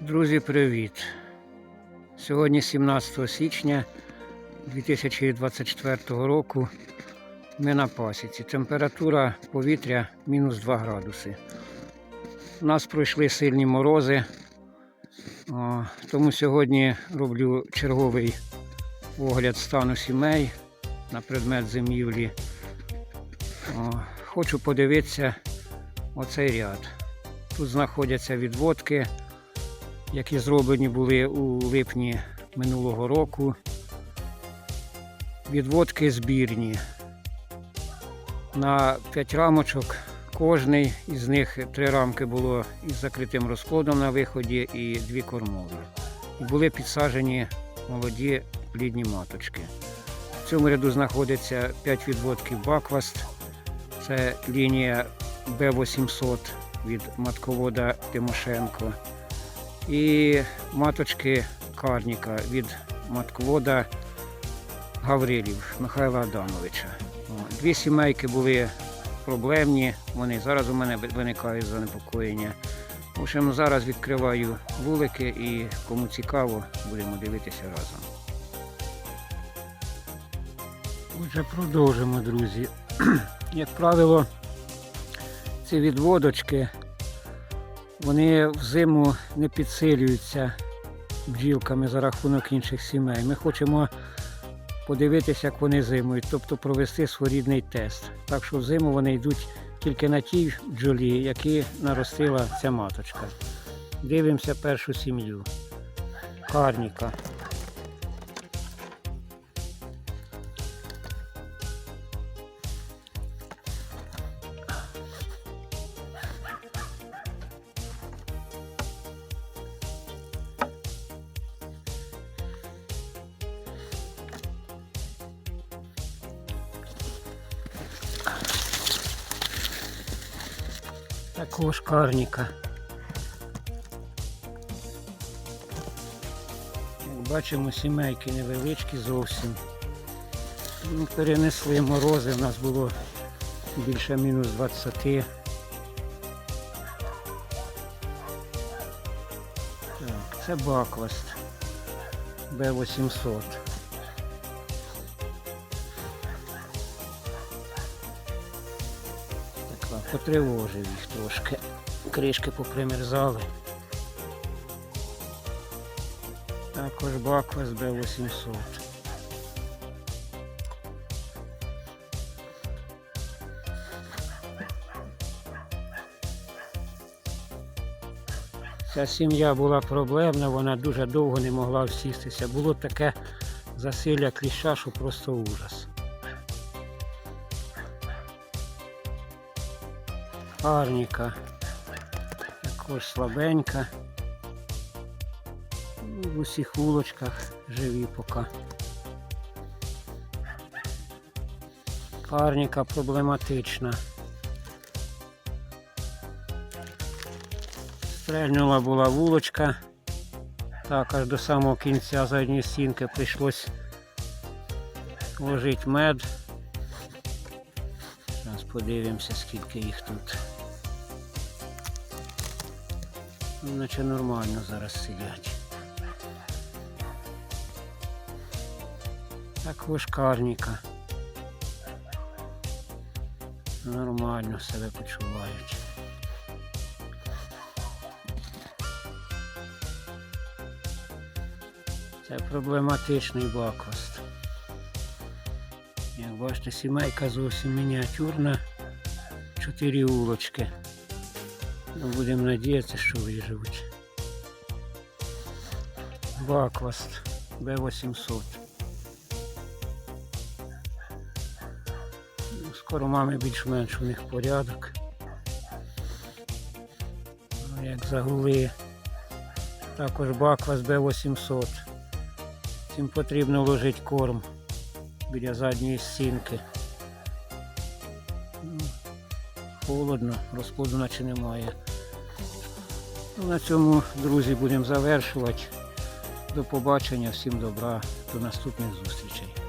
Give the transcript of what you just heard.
Друзі, привіт! Сьогодні 17 січня 2024 року. Ми на пасіці. Температура повітря мінус 2 градуси. У нас пройшли сильні морози, тому сьогодні роблю черговий огляд стану сімей на предмет зимівлі. Хочу подивитися оцей ряд. Тут знаходяться відводки які зроблені були у липні минулого року. Відводки збірні. На 5 рамочок кожний із них три рамки було із закритим розплодом на виході і дві кормові. Були підсаджені молоді плідні маточки. В цьому ряду знаходиться 5 відводків Бакваст. Це лінія Б800 від матковода Тимошенко і маточки Карніка від матковода Гаврилів Михайла Адамовича. Дві сімейки були проблемні, вони зараз у мене виникають занепокоєння. В общем, зараз відкриваю вулики і кому цікаво, будемо дивитися разом. Отже, продовжимо, друзі. Як правило, ці відводочки вони взиму не підсилюються бджілками за рахунок інших сімей. Ми хочемо подивитися, як вони зимують, тобто провести своєрідний тест. Так що взиму вони йдуть тільки на тій бджолі, які наростила ця маточка. Дивимося першу сім'ю. Карніка. Також карніка. Як бачимо, сімейки невеличкі зовсім. Ну, перенесли морози, у нас було більше мінус 20. Так, це Бакваст Б800. Потривожив їх трошки. Кришки попримерзали. Також Баквас Б800. Ця сім'я була проблемна, вона дуже довго не могла всістися. Було таке засилля кліща, що просто ужас. Арніка. Також слабенька. Ну, В усіх вулочках живі поки. Арніка проблематична. Стрельнула була вулочка. Так, аж до самого кінця задньої стінки прийшлось ложити мед. Зараз подивимося, скільки їх тут. Ну, Наче нормально зараз сидять. Також карніка. Нормально себе почувають. Це проблематичний бакост. Бачите, сімейка зовсім мініатюрна. Чотири улочки. Ну, будемо надіятися, що виживуть. Бакваст Б800. Ну, З кормами більш-менш у них порядок. Ну, Як загули. Також Баквас Б800. Цим потрібно вложити корм біля задньої стінки. Ну, Холодно, розходу наче немає. Ну, на цьому, друзі, будемо завершувати. До побачення, всім добра, до наступних зустрічей.